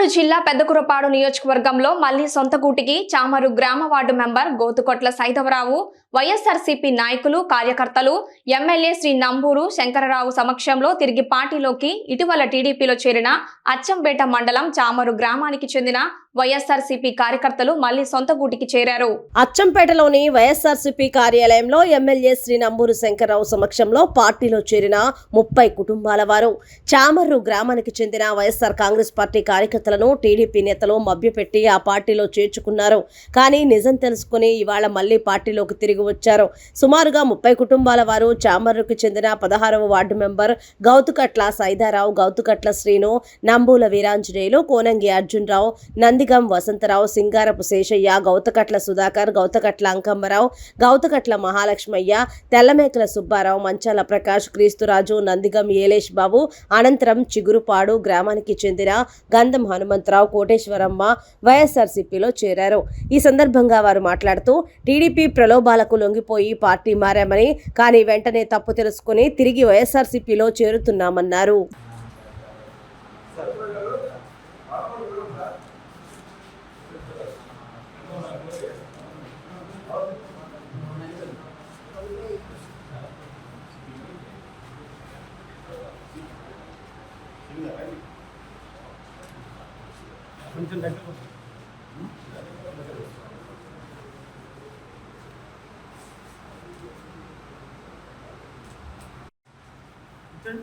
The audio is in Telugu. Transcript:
పల్నాడు జిల్లా పెద్దకురపాడు నియోజకవర్గంలో మళ్ళీ సొంతకూటికి చామరు గ్రామ ward member Gothukotla Saidavarao YSRCP నాయకులు కార్యకర్తలు ఎమ్మెల్యే శ్రీ నంబూరు శంకరరావు సమక్షంలో తిరిగి పార్టీలోకి ఇటీవల టీడీపీలో చేరిన అచ్చంపేట మండలం చామరు గ్రామానికి చెందిన వైఎస్ఆర్సీపీ కార్యకర్తలు మళ్ళీ సొంత గూటికి చేరారు. అచ్చంపేటలోని వైఎస్ఆర్సీపీ కార్యాలయంలో ఎమ్మెల్యే శ్రీ నంబూరు శంకర్రావు సమక్షంలో పార్టీలో చేరిన ముప్పై కుటుంబాల వారు. చామర్రు గ్రామానికి చెందిన వైఎస్ఆర్ కాంగ్రెస్ పార్టీ కార్యకర్తలను టీడీపీ నేతలు మభ్యపెట్టి ఆ పార్టీలో చేర్చుకున్నారు. కానీ నిజం తెలుసుకుని ఇవాళ మళ్ళీ పార్టీలోకి తిరిగి వచ్చారు. సుమారుగా ముప్పై కుటుంబాల వారు చామర్రుకు చెందిన పదహారవ వార్డు మెంబర్ గౌతుకట్ల సైదారావు గౌతుకట్ల శ్రీను నంబూల వీరాంజనేయులు కోనంగి అర్జునరావు నందిగం వసంతరావు సింగారపు శేషయ్య గౌతకట్ల సుధాకర్ గౌతకట్ల అంకమ్మరావు గౌతకట్ల మహాలక్ష్మయ్య తెల్లమేకల సుబ్బారావు మంచాల ప్రకాష్ క్రీస్తురాజు నందిగం ఏలేష్ బాబు అనంతరం చిగురుపాడు గ్రామానికి చెందిన గంధం హనుమంతరావు కోటేశ్వరమ్మ వైఎస్ఆర్సీపీలో చేరారు. ఈ సందర్భంగా వారు మాట్లాడుతూ టీడీపీ ప్రలోభాలకు లొంగిపోయి పార్టీ మారామని కానీ వెంటనే తప్పు తెలుసుకుని తిరిగి వైఎస్ఆర్సీపీలో చేరుతున్నామన్నారు. 你正在这个真